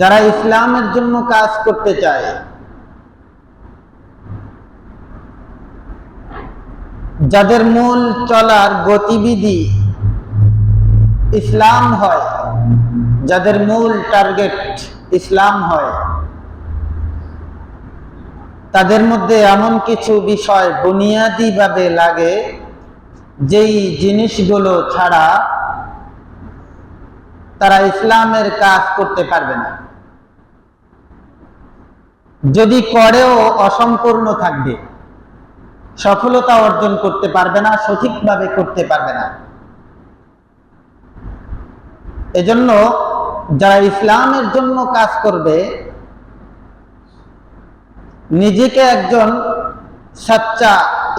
যারা ইসলামের জন্য কাজ করতে চায়, যাদের মূল চলার গতিবিধি ইসলাম হয়, যাদের মূল টার্গেট ইসলাম হয়, তাদের মধ্যে এমন কিছু বিষয় বুনিয়াদিভাবে লাগে, যেই জিনিসগুলো ছাড়া তারা ইসলামের কাজ করতে পারবে না। যদি করেও অসম্পূর্ণ থাকবে, সফলতা অর্জন করতে পারবে না, সঠিকভাবে করতে পারবে না। এজন্য যারা ইসলামের জন্য কাজ করবে, নিজেকে একজন সাচ্চা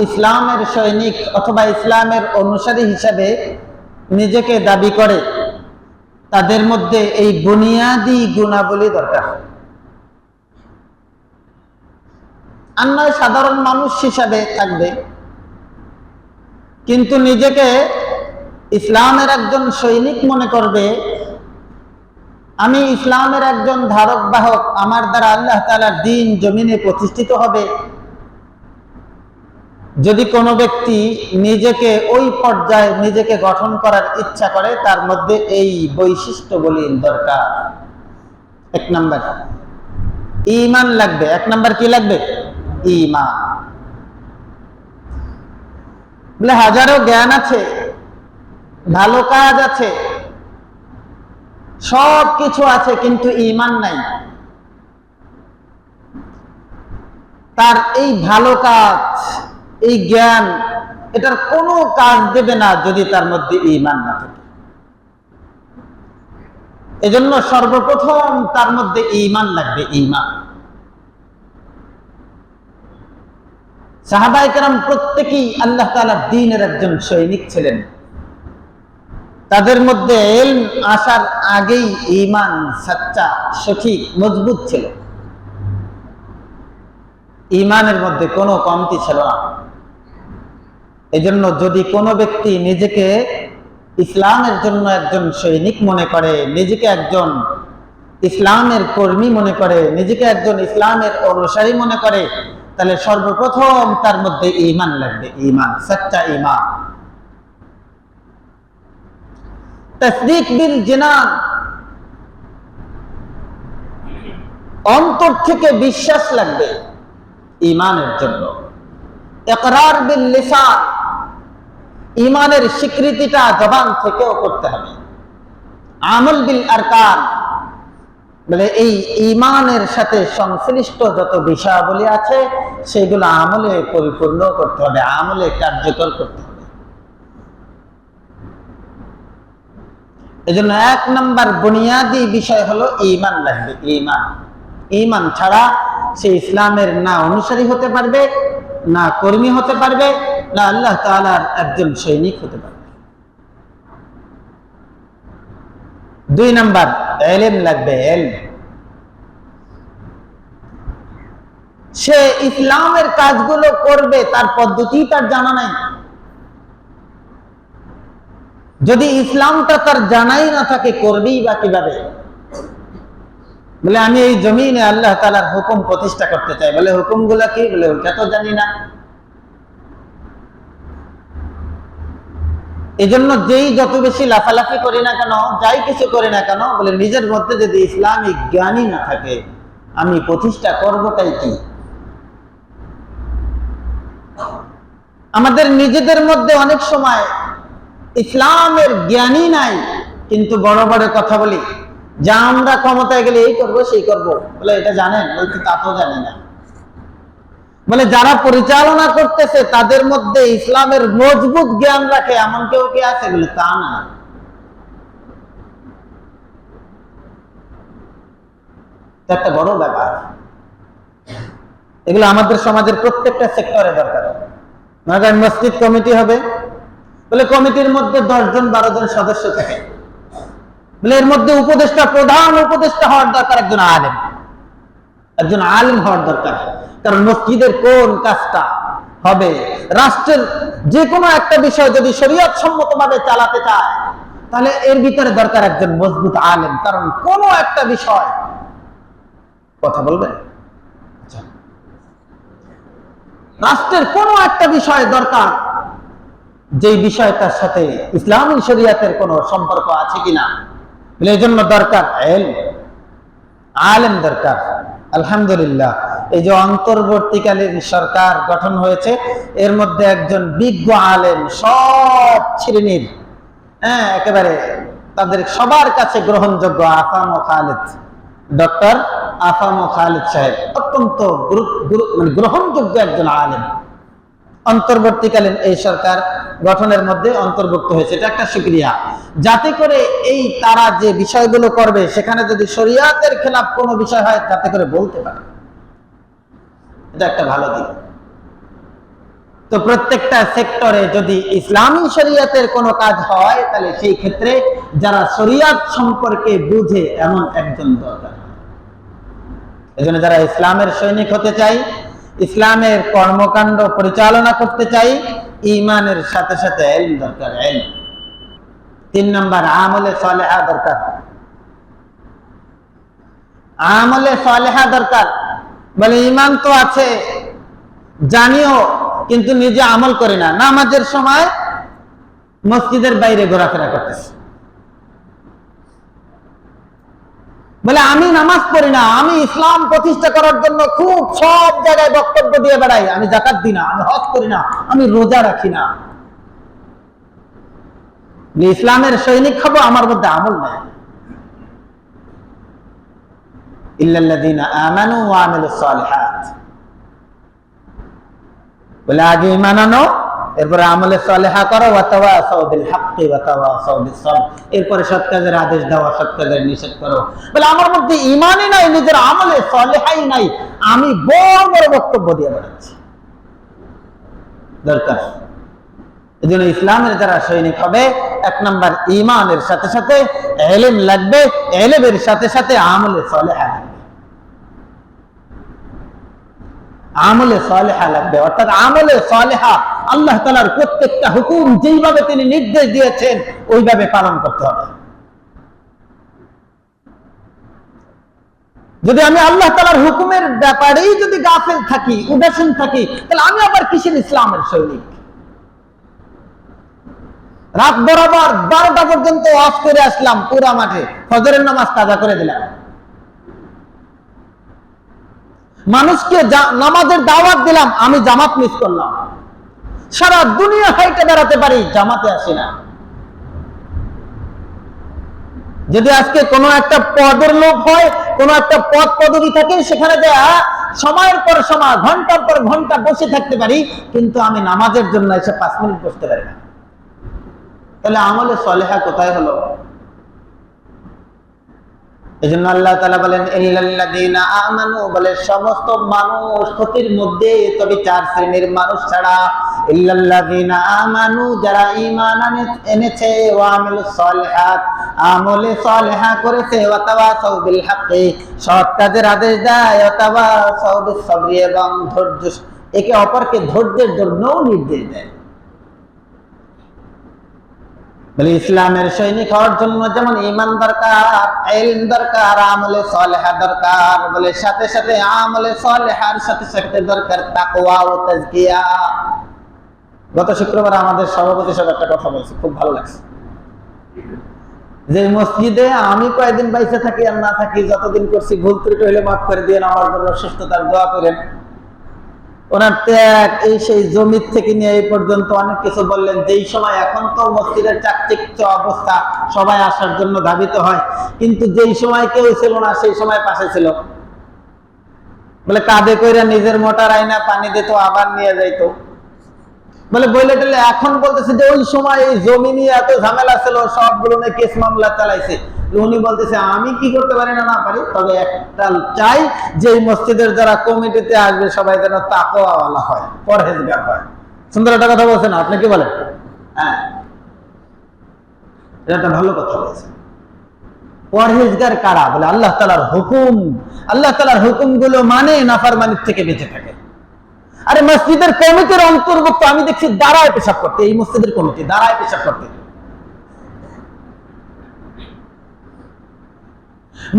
ইসলামের সৈনিক অথবা ইসলামের অনুসারী হিসাবে নিজেকে দাবি করে। তাদের মধ্যে এই বুনিয়াদি গুণাবলী দরকার। আর সাধারণ মানুষ হিসাবে থাকবে, কিন্তু নিজেকে ইসলামের একজন সৈনিক মনে করবে, আমি ইসলামের একজন ধারক বাহক আমার দ্বারা আল্লাহ তালার দিন জমিনে প্রতিষ্ঠিত হবে যদি কোনো ব্যক্তি নিজেকে ওই পর্যায়ে নিজেকে গঠন করার ইচ্ছা করে, তার মধ্যে এই বৈশিষ্ট্যগুলির দরকার। এক নাম্বার। ইমান লাগবে। এক নাম্বার কি লাগবে? ইমান বলে হাজারো জ্ঞান আছে, ভালো কাজ আছে সব কিছু আছে, কিন্তু ইমান নাই। তার এই ভালো কাজ এই জ্ঞান এটার কোনো কাজ দেবে না যদি তার মধ্যে ইমান না থাকে। এজন্য সর্বপ্রথম তার মধ্যে ইমান লাগবে ইমান সাহাবাই প্রত্যেকেই আল্লাহ তালার দিনের একজন সৈনিক ছিলেন। তাদের মধ্যে আসার আগেই ইমান সাচ্চা, সঠিক, মজবুত ছিল। ইমানের মধ্যে কোনো কমতি ছিল না। এজন্য যদি কোনো ব্যক্তি নিজেকে ইসলামের জন্য একজন সৈনিক মনে করে, নিজেকে একজন ইসলামের কর্মী মনে করে, নিজেকে একজন ইসলামের অনুসারী মনে করে, তাহলে সর্বপ্রথম তার মধ্যে ইমান লাগবে, ইমান, সচ্চা ইমান। অন্তর থেকে বিশ্বাস লাগবে। ইমানের জন্য। একরার বিল লিসান, ইমানের স্বীকৃতিটা জবান থেকেও করতে হবে। আমল বিল আরকান বলে এই ইমানের সাথে সংশ্লিষ্ট যত বিষয়াবলী আছে সেগুলো আমলে পরিপূর্ণ করতে হবে, আমলে কার্যকর করতে হবে। এজন্য এক নম্বর বুনিয়াদি বিষয় হলো ইমান লাগবে, ইমান। ইমান ছাড়া সে ইসলামের না অনুসারী হতে পারবে, না কর্মী হতে পারবে, না আল্লাহ তালার একজন সৈনিক হতে পারবে। দুই নাম্বার, এলেম লাগবে, এলম। সে ইসলামের কাজগুলো করবে, তার পদ্ধতি তার জানা নাই। যদি ইসলামটা তার জানাই না থাকে, করবেই বা কীভাবে? বলে, আমি এই জমিনে আল্লাহ তালার হুকুম প্রতিষ্ঠা করতে চাই। বলে হুকুমগুলা কি? বলে, ওইটা তো জানি না। এই জন্য যেই যত বেশি লাফালাফি করি না কেন, যাই কিছু করি না কেন, বলে, নিজের মধ্যে যদি ইসলামিক জ্ঞানই না থাকে, আমি প্রতিষ্ঠা করবোটাই কি? আমাদের নিজেদের মধ্যে অনেক সময় ইসলামের জ্ঞানই নাই, কিন্তু বড় বড় কথা বলি যা আমরা ক্ষমতায় গেলে এই করব, সেই করব। বলে এটা জানেন? বলছে তা তো জানি না। বলে যারা পরিচালনা করতেছে, তাদের মধ্যে ইসলামের মজবুত জ্ঞান রাখে, এমন কেউ কি আছে? বলে তা না। একটা বড় ব্যাপার। এগুলো আমাদের সমাজের প্রত্যেকটা সেক্টরে দরকার। মসজিদ কমিটি হবে। বলে কমিটির মধ্যে দশ জন বারো জন সদস্য থাকে। এর মধ্যে উপদেষ্টা, প্রধান উপদেষ্টা হওয়ার দরকার একজন আলেম। একজন আলেম হওয়ার দরকার। কারণ মসজিদের কোন কাজটা হবে? রাষ্ট্রের যে কোনো একটা বিষয় যদি শরীয়ত সম্মত ভাবে চালাতে চায়, তাহলে এর ভিতরে দরকার একজন মজবুত আলেম। কারণ কোন একটা বিষয় কথা বলবেন? আচ্ছা। রাষ্ট্রের কোনো একটা বিষয় দরকার যে বিষয়টার সাথে ইসলামী শরিয়াতের কোনো সম্পর্ক আছে কিনা? বলে এই জন্য দরকার আলেম দরকার। আলহামদুলিল্লাহ, এই যে অন্তর্বর্তীকালীন সরকার গঠন হয়েছে, এর মধ্যে একজন বিজ্ঞ আলেম সব শ্রেণির হ্যাঁ একেবারে তাদের সবার কাছে গ্রহণযোগ্য আফাম ও খালেদ। ডক্টর আফাম ও খালিদ সাহেব অত্যন্ত মানে গ্রহণযোগ্য একজন আলেম। অন্তর্বর্তীকালীন এই সরকার গঠনের মধ্যে অন্তর্ভুক্ত হয়েছে। এটা একটা সুক্রিয়া যাতে করে এই তারা যে বিষয়গুলো করবে, সেখানে যদি শরিয়াতের খেলাফ কোনো বিষয় হয় যাতে করে বলতে পারে। এটা একটা ভালো দিক। তো প্রত্যেকটা সেক্টরে যদি ইসলামী শরিয়াতের কোনো কাজ হয়, তাহলে সেই ক্ষেত্রে যারা শরিয়াত সম্পর্কে বুঝে, এমন একজন দরকার। এই জন্য যারা ইসলামের সৈনিক হতে চাই ইসলামের কর্মকাণ্ড পরিচালনা করতে চাই ইমানের সাথে সাথে দরকার তিন নম্বর, আমলে সলেহা দরকার। আমলে সলেহা দরকার। বলে ইমান তো আছে, জানিও, কিন্তু নিজে আমল করি না। নামাজের সময় মসজিদের বাইরে ঘোরাফেরা করতেছে। বলে, আমি নামাজ পড়ি না, আমি ইসলাম প্রতিষ্ঠা করার জন্য খুব সব জায়গায় বক্তব্য দিয়ে বেড়াই। আমি জাকাত দিই না, আমি হজ করি না, আমি রোজা রাখি না। ইসলামের সৈনিক হব আমার মধ্যে আমল নেই। বলে, আগে ঈমান আনো এরপরে আমলে সালেহা করো এরপরে সৎ কাজের আদেশ দেওয়া সৎ কাজের নিষেধ করো। বলে, আমার মধ্যে ঈমানই নাই, নিজের আমলে সালেহাই নাই। আমি বড় বড় বক্তব্য দিয়ে বেড়াচ্ছি। দরকার। এই জন্য ইসলামের যারা সৈনিক হবে, এক নম্বর ইমানের সাথে সাথে এলেম লাগবে, এলেমের সাথে সাথে আমলে সালেহা লাগবে। আমলে সালেহা লাগবে। অর্থাৎ আমলে সালেহা আল্লাহ তালার প্রত্যেকটা হুকুম যেইভাবে তিনি নির্দেশ দিয়েছেন, ওইভাবে পালন করতে হবে। যদি আমি আল্লাহ তালার হুকুমের ব্যাপারেই যদি গাফেল থাকি, উদাসীন থাকি, তাহলে আমি আবার কিসের ইসলামের সৈনিক? রাত বরাবর বারোটা পর্যন্ত অফ করে আসলাম পুরা মাঠে। ফজরের নামাজ তাজা করে দিলাম। মানুষকে নামাজের দাওয়াত দিলাম, আমি জামাত মিস করলাম। সারা দুনিয়া হাইটে বেড়াতে পারি, জামাতে আসি না। যদি আজকে কোনো একটা পদের লোক হয়, কোনো একটা পদ পদবি থাকে, সেখানে যা সময়ের পর সময়, ঘণ্টার পর ঘণ্টা বসে থাকতে পারি, কিন্তু আমি নামাজের জন্য এসে পাঁচ মিনিট বসতে পারি না। তাহলে আমলে সলেহা কোথায় হলো? এই জন্য আল্লাহ তালা বলেন আমানু বলে সমস্ত মানুষ ক্ষতির মধ্যে তবে চার শ্রেণির মানুষ ছাড়া। আমানু যারা এনেছে করেছে আদেশ দেয় ধৈর্য, একে অপরকে ধৈর্যের জন্যও নির্দেশ দেয়। বলে, ইসলামের সৈনিক হওয়ার জন্য যেমন ইমান দরকার এলম দরকার, আমলে সলেহা দরকার, বলে সাথে সাথে আমলে সলেহার সাথে সাথে দরকার তাকওয়া ও তাজকিয়া। গত শুক্রবার আমাদের সভাপতি সব একটা কথা বলছে, খুব ভালো লাগছে। যে মসজিদে আমি কয়েকদিন বাইসে থাকি আর না থাকি, যতদিন করছি, ভুল ত্রুটি হলে মাফ করে দিয়ে আমার জন্য সুস্থতার দোয়া করেন। ওনার ত্যাগ, এই সেই জমির থেকে নিয়ে এই পর্যন্ত অনেক কিছু বললেন। যেই সময় এখন তো মসজিদের চাকচিক্য অবস্থা সবাই আসার জন্য ধাবিত হয়। কিন্তু যেই সময় কেউ ছিল না, সেই সময় পাশে ছিল। বলে কাঁধে কইরা নিজের মোটর আইনা পানি দিত, আবার নিয়ে যাইতো। বলে বইলে টেলে এখন বলতেছে যে ওই সময় এই জমি নিয়ে এত ঝামেলা ছিল, সবগুলো নিয়ে কেস মামলা চালাইছে। উনি বলতেছে, আমি কি করতে পারি না না পারি? তবে একটা চাই যে মসজিদের যারা কমিটিতে আসবে, সবাই যেন তাকওয়ালা হয়, পরহেজগার হয়। সুন্দর একটা কথা বলছেন, আপনি কি বলেন? হ্যাঁ। ভালো কথা বলছেন। পরহেজগার কারা? বলে আল্লাহ তালার হুকুম। আল্লাহ তালার হুকুমগুলো মানে নাফারমানির থেকে বেঁচে থাকে। আরে মসজিদের কমিটির অন্তর্ভুক্ত, আমি দেখছি দাঁড়ায় পেশাব করতে। এই মসজিদের কমিটি দাঁড়ায় পেশাব করতে।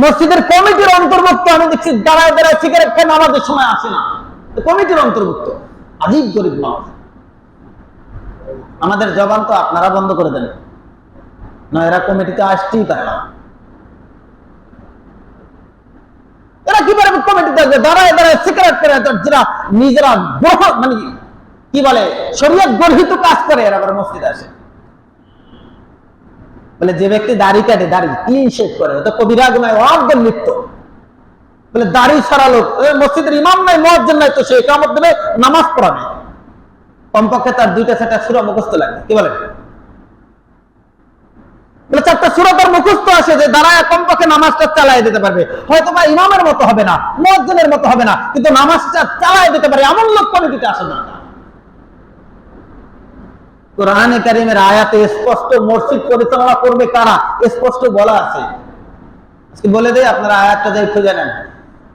মসজিদের কমিটির অন্তর্ভুক্ত, আমি দেখছি দাঁড়ায় দাঁড়ায় সিগারেট খেয়ে, নামাজের সময় আসে না। কমিটির অন্তর্ভুক্ত। আজীব গরিব মানুষ। আমাদের জবান তো আপনারা বন্ধ করে দেন। না, এরা কমিটিতে আসতেই পারে না। এরা কি পারে? কমিটিতে আসবে। দাঁড়ায় দাঁড়ায় সিগারেট করে যারা নিজেরা মানে কি বলে, শরীয়ত গর্হিত কাজ করে, এরা আবার মসজিদে আসে। বলে, যে ব্যক্তি দাড়ি কাটে, দাড়ি ক্লিন শেভ করে তো কবিরা গুনায় অর্ধেক লিপ্ত। বলে, দাড়ি ছাড়া লোক মসজিদের ইমাম নাই মহাজন নাই, তো সে কামত দেবে, নামাজ পড়াবে। কমপক্ষে তার দুইটা, চারটা সুরা মুখস্থ লাগে কি বলে, চারটা সুরা তার মুখস্থ আসে যে দাঁড়ায় কমপক্ষে নামাজটা চালায় দিতে পারবে। হয়তো বা ইমামের মতো হবে না মহাজনের মতো হবে না, কিন্তু নামাজটা চালায় দিতে পারে, এমন লোক কমিটিতে আসে না। আয়াতে স্পষ্ট মসজিদ পরিচালনা করবে কারা? স্পষ্ট বলা আছে। আজকে বলে দেয় আপনারা আয়াতটা যাই খুঁজে নেন।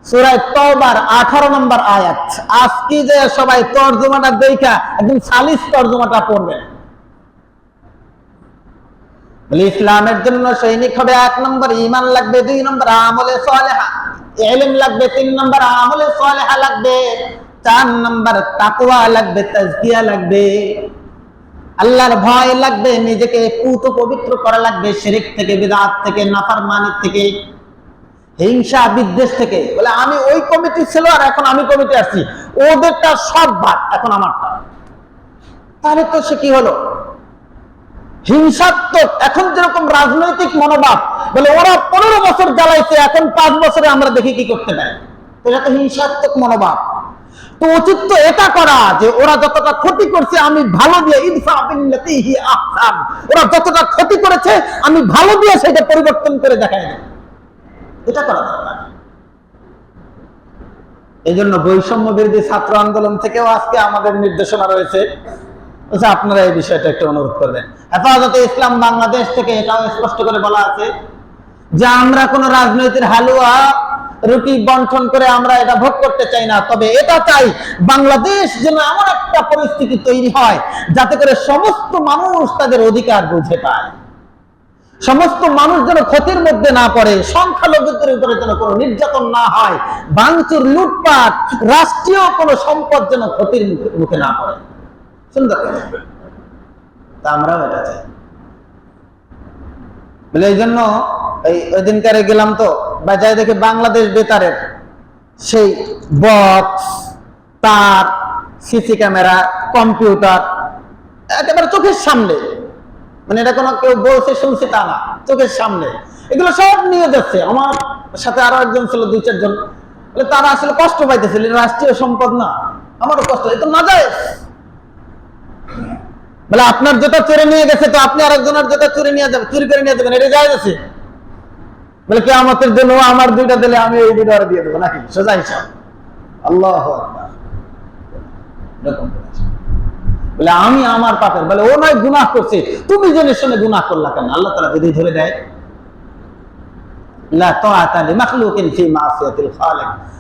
সুরায় তওবার 18 নম্বর আয়াত। আজকে যে সবাই তরজমাটা দেখা, একদম সালিস তরজমাটা ইসলামের জন্য সৈনিক হবে এক নম্বর ইমান লাগবে, দুই নম্বর আমলে সালেহা। ইলম লাগবে, তিন নম্বর আমলে সালেহা লাগবে। চার নম্বর তাকওয়া লাগবে, তাজকিয়া লাগবে। আল্লাহর ভয় লাগবে, নিজেকে পুত পবিত্র করা লাগবে, শিরিক থেকে, বিদাত থেকে নাফার নাফরমানি থেকে, হিংসা, বিদ্বেষ থেকে। বলে, আমি ওই কমিটি ছিল আর এখন আমি কমিটি আসছি ওদেরটা সব বাদ, এখন আমারটা। তাহলে তো সে কি হলো? হিংসাত্মক, এখন যেরকম রাজনৈতিক মনোভাব, বলে, ওরা পনেরো বছর জ্বালাইছে, এখন পাঁচ বছরে আমরা দেখি কি করতে পারি। এটা তো হিংসাত্মক মনোভাব। তো উচিত এটা করা যে ওরা যতটা ক্ষতি করছে, আমি ভালো দিয়ে হি আহসান। ওরা যতটা ক্ষতি করেছে, আমি ভালো দিয়ে সেটা পরিবর্তন করে দেখাই এটা করা এই জন্য বৈষম্য বিরোধী ছাত্র আন্দোলন থেকেও আজকে আমাদের নির্দেশনা রয়েছে। আচ্ছা আপনারা এই বিষয়টা একটু অনুরোধ করবেন। হেফাজতে ইসলাম বাংলাদেশ থেকে এটাও স্পষ্ট করে বলা আছে যে আমরা কোন রাজনৈতিক হালুয়া, রুটি বন্টন করে আমরা এটা ভোগ করতে চাই না। তবে এটা চাই বাংলাদেশ যেন এমন একটা পরিস্থিতি তৈরি হয় যাতে করে সমস্ত মানুষ তাদের অধিকার বুঝে পায়। সমস্ত মানুষ যেন ক্ষতির মধ্যে না পড়ে, সংখ্যালঘুদের উপরে যেন কোনো নির্যাতন না হয়, বাংচুর, লুটপাট, রাষ্ট্রীয় কোনো সম্পদ যেন ক্ষতির মুখে- না পড়ে। সুন্দর আমরাও এটা চাই। বলে, এই জন্য এই ওই দিনকারে গেলাম তো বাজারে দেখে বাংলাদেশ বেতারের সেই বক্স তার সিসি ক্যামেরা কম্পিউটার একেবারে চোখের সামনে। মানে এটা কোনো কেউ বলছে, শুনছে তা না, চোখের সামনে। এগুলো সব নিয়ে যাচ্ছে। আমার সাথে আরও একজন ছিল, দুই চারজন। তারা আসলে কষ্ট পাইতেছিল রাষ্ট্রীয় সম্পদ না। আমারও কষ্ট এটা না যায় বলে, আপনার যেটা চুরি নিয়ে গেছে তো আপনি আরেকজনের যেটা চুরি নিয়ে যাবেন, চুরি করে নিয়ে যাবেন এটা যায় বলে কে আমাদের জন্য আমার দুইটা দিলে আমি এই দুইটা দিয়ে দেবো নাকি? সোজা হিসাব। আল্লাহ। বলে, আমি আমার পাপের বলে, ও নয় করছে। তুমি শুনে করলা কেন? আল্লাহ তালা যদি ধরে দেয়।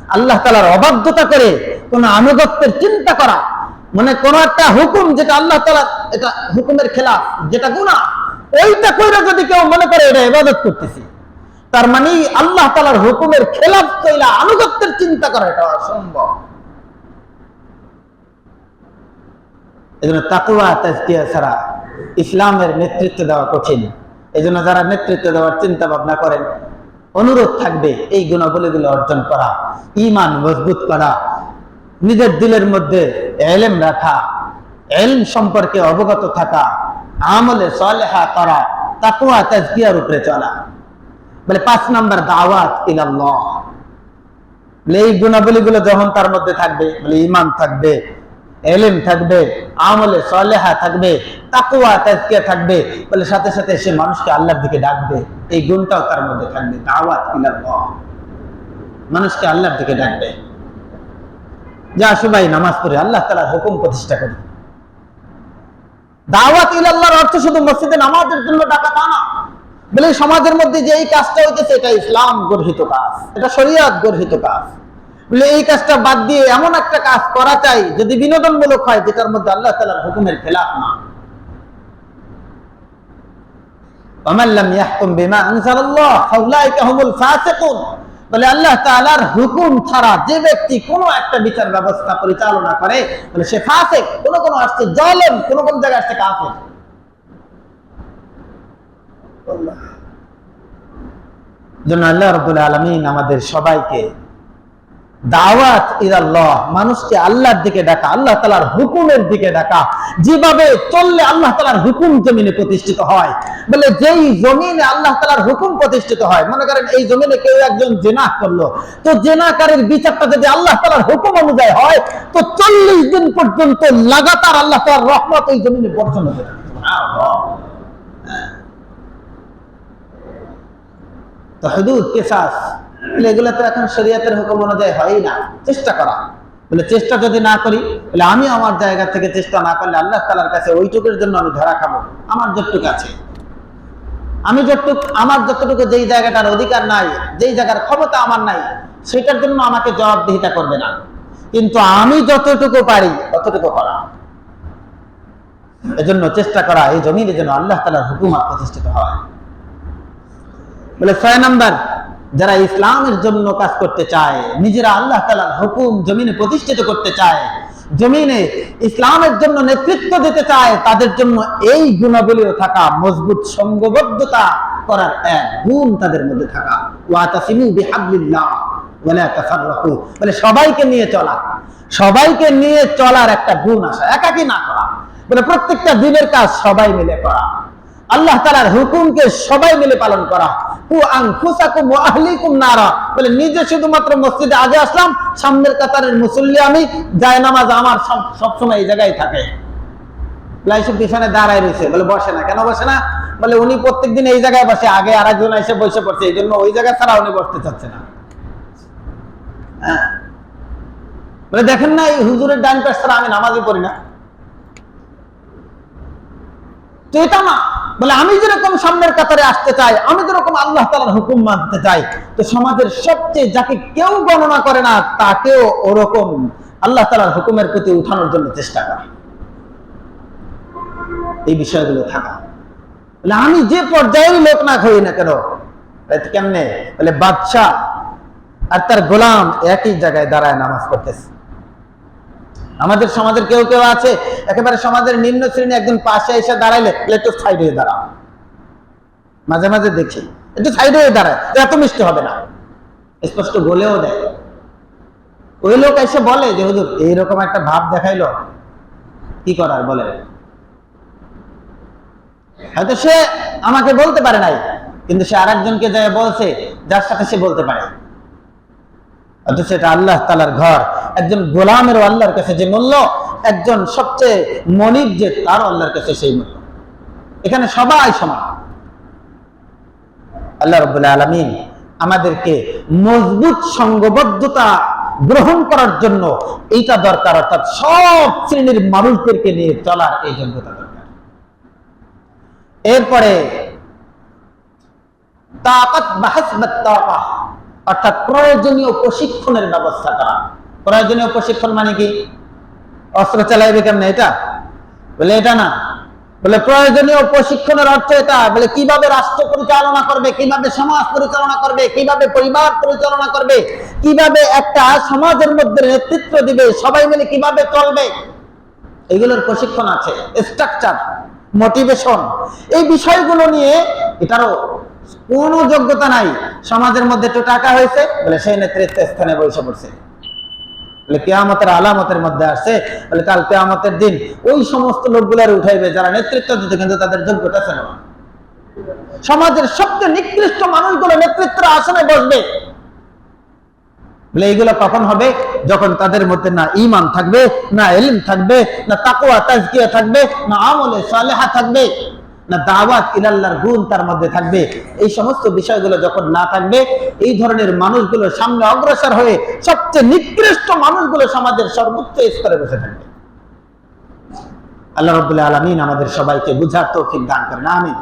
আল্লাহ তাআলার অবাধ্যতা করে কোন আনুগত্যের চিন্তা করা। মানে কোন একটা হুকুম যেটা আল্লাহ তাআলা এটা হুকুমের খেলাফ, যেটা গুনাহ, ওইটা কইরা যদি কেউ মনে করে এটা ইবাদত করতেছি, তার মানে আল্লাহ তাআলার হুকুমের খেলাফ কইলা আনুগত্যের চিন্তা করা এটা অসম্ভব। এজন্য তাকুয়া ছাড়া ইসলামের নেতৃত্ব দেওয়া কঠিন। এজন্য যারা নেতৃত্ব দেওয়ার চিন্তা ভাবনা করেন, অনুরোধ থাকবে এই গুণাবলীগুলো অর্জন করা ইমান মজবুত করা নিজের দিলের মধ্যে এলেম রাখা, এলম সম্পর্কে অবগত থাকা, আমলে সলেহা করা তাকুয়া তাজকিয়ার উপরে চলা। বলে পাঁচ নাম্বার দাওয়াত ইলাল্লাহ। এই গুণাবলীগুলো যখন তার মধ্যে থাকবে, বলে ইমান থাকবে, এলেম থাকবে, আমলে সলেহা থাকবে তাকুয়া তাজকিয়া থাকবে, বলে সাথে সাথে সে মানুষকে আল্লাহর দিকে ডাকবে, এই গুণটাও তার মধ্যে থাকবে, দাওয়াত ইলাল্লাহ। মানুষকে আল্লাহর দিকে ডাকবে। যা সবাই নামাজ পড়ে আল্লাহ তালার হুকুম প্রতিষ্ঠা করি দাওয়াত ইলাল্লাহর অর্থ শুধু মসজিদে নামাজের জন্য ডাকা তা না বলে এই সমাজের মধ্যে যে এই কাজটা হইতেছে এটা ইসলাম গর্হিত কাজ এটা শরিয়াত গর্হিত কাজ বলে এই কাজটা বাদ দিয়ে এমন একটা কাজ করা চাই যদি বিনোদনমূলক হয় যেটার মধ্যে আল্লাহ তালার হুকুমের খেলাফ না ومن لم يحكم بما انزل الله فاولئك هم الفاسقون বলে আল্লাহ তালার হুকুম ছাড়া যে ব্যক্তি কোনো একটা বিচার ব্যবস্থা পরিচালনা করে, তাহলে সে ফাঁসে কোনো কোনো আসছে জলেন কোনো কোনো জায়গায় আসছে কাফে জন্য আল্লাহ রবুল্লা আলমিন আমাদের সবাইকে দাওয়াত ইলাল্লাহ। মানুষকে আল্লাহর দিকে ডাকা, আল্লাহ তালার হুকুমের দিকে ডাকা। যেভাবে চললে আল্লাহ তালার হুকুম জমিনে প্রতিষ্ঠিত হয়। বলে যেই জমিনে আল্লাহ তালার হুকুম প্রতিষ্ঠিত হয়, মনে করেন এই জমিনে কেউ একজন জেনা করল, তো জেনাকারীর বিচারটা যদি আল্লাহ তালার হুকুম অনুযায়ী হয়, তো চল্লিশ দিন পর্যন্ত লাগাতার আল্লাহ তালার রহমত ওই জমিনে বর্ষণ হবে। তো হুদুদ কেসাস এগুলো তো এখন শরীয়তের হুকুম অনুযায়ী হয়ই না। চেষ্টা করা। বলে চেষ্টা যদি না করি বলে আমি আমার জায়গা থেকে চেষ্টা না করলে আল্লাহ তালার কাছে ওইটুকুর জন্য আমি ধরা খাব। আমার যতটুকু আছে। আমি যতটুকু, আমার যতটুকু যেই জায়গাটার অধিকার নাই, যেই জায়গার ক্ষমতা আমার নাই, সেটার জন্য আমাকে জবাবদিহিতা করবে না। কিন্তু আমি যতটুকু পারি, ততটুকু করা। এজন্য চেষ্টা করা, এই জমিনে যেন আল্লাহ তালার হুকুমাত প্রতিষ্ঠিত হয়। বলে ছয় নাম্বার যারা ইসলামের জন্য কাজ করতে চায়, নিজেরা আল্লাহ তালার হুকুম জমিনে প্রতিষ্ঠিত করতে চায়, জমিনে ইসলামের জন্য নেতৃত্ব দিতে চায়, তাদের জন্য এই গুণাবলীও থাকা, মজবুত সঙ্গবদ্ধতা করার এক গুণ তাদের মধ্যে থাকা। তাফাররাকু। বলে সবাইকে নিয়ে চলা, সবাইকে নিয়ে চলার একটা গুণ আসা, একাকি না করা। বলে প্রত্যেকটা দিনের কাজ সবাই মিলে করা। আল্লাহ তালার হুকুমকে সবাই মিলে পালন করা। বলে, নিজে শুধুমাত্র মসজিদে আগে আসলাম, সামনের কাতারের মুসল্লি আমি, যায় নামাজ আমার সবসময় এই জায়গায় থাকে। পিছনে দাঁড়ায় রয়েছে। বলে, বসে না। কেন বসে না? বলে, উনি প্রত্যেকদিন এই জায়গায় বসে। আগে আর একজন এসে বসে পড়ছে। এই জন্য ওই জায়গায় ছাড়া উনি বসতে চাচ্ছে না। হ্যাঁ। বলে, দেখেন না, এই হুজুরের ডান পাশ ছাড়া আমি নামাজই পড়ি না। তো এটা না বলে, আমি যেরকম সামনের কাতারে আসতে চাই, আমি যেরকম আল্লাহ তালার হুকুম মানতে চাই, তো সমাজের সবচেয়ে যাকে কেউ গণনা করে না, তাকেও ওরকম আল্লাহ তালার হুকুমের প্রতি উঠানোর জন্য চেষ্টা করে। এই বিষয়গুলো থাকা। বলে, আমি যে পর্যায়ের লোক না হই না কেন? কেমনে? বলে, বাদশাহ আর তার গোলাম একই জায়গায় দাঁড়ায় নামাজ পড়তেছে। আমাদের সমাজের কেউ কেউ আছে, একেবারে সমাজের নিম্ন শ্রেণি একজন পাশে এসে দাঁড়াইলে একটু সাইড হয়ে দাঁড়াও। মাঝে মাঝে দেখি, একটু সাইড হয়ে দাঁড়ায় এত মিষ্টি হবে না। স্পষ্ট বলেও দেয়। ওই লোক এসে বলে যে, হুজুর, এইরকম একটা ভাব দেখাইলো, কি করার বলে হয়তো সে আমাকে বলতে পারে নাই, কিন্তু সে আর একজনকে যায় বলছে, যার সাথে সে বলতে পারে। অথচ এটা আল্লাহ তালার ঘর। একজন গোলামের আল্লাহর কাছে যে মূল্য, একজন সবচেয়ে মনিব যে তার আল্লাহর কাছে সেই মূল্য। এখানে সবাই সমান। আল্লাহ রবুল্লাহ আলমিন আমাদেরকে মজবুত সঙ্গবদ্ধতা গ্রহণ করার জন্য এইটা দরকার, অর্থাৎ সব শ্রেণির মানুষদেরকে নিয়ে চলার এই যোগ্যতা দরকার। এরপরে, তাকাত তাকা অর্থাৎ প্রয়োজনীয় প্রশিক্ষণের ব্যবস্থা করা। প্রয়োজনীয় প্রশিক্ষণ মানে কি? অস্ত্র চালাইবে কেমনে এটা? বলে এটা না। বলে প্রয়োজনীয় প্রশিক্ষণের অর্থ এটা। বলে কীভাবে রাষ্ট্র পরিচালনা করবে, কীভাবে সমাজ পরিচালনা করবে, কীভাবে পরিবার পরিচালনা করবে, কীভাবে একটা সমাজের মধ্যে নেতৃত্ব দিবে, সবাই মিলে কীভাবে চলবে, এগুলোর প্রশিক্ষণ আছে। স্ট্রাকচার মোটিভেশন এই বিষয়গুলো নিয়ে এটারও কোনো যোগ্যতা নাই। সমাজের মধ্যে একটু টাকা হয়েছে, বলে সেই নেতৃত্ব স্থানে বসে পড়ছে। বলে কেয়ামতের আলামতের মধ্যে আসছে বলে কাল কেয়ামতের দিন ওই সমস্ত লোকগুলার উঠাইবে যারা নেতৃত্ব দিতে, কিন্তু তাদের যোগ্যতা ছিল না। সমাজের সবচেয়ে নিকৃষ্ট মানুষগুলো নেতৃত্বের আসনে বসবে। বলে এইগুলো কখন হবে? যখন তাদের মধ্যে না ইমান থাকবে, না এলিম থাকবে, না তাকুয়া তাজকিয়া থাকবে, না আমলে সালেহা থাকবে। না দাওয়াত ইলাল্লাহর গুণ তার মধ্যে থাকবে। এই সমস্ত বিষয়গুলো যখন না থাকবে, এই ধরনের মানুষগুলো সামনে অগ্রসর হয়ে সবচেয়ে নিকৃষ্ট মানুষগুলো সমাজের সর্বোচ্চ স্তরে বসে থাকবে। আল্লাহ রবুল্লাহ আলমিন আমাদের সবাইকে বুঝার তৌফিক দান করেন, আমিন।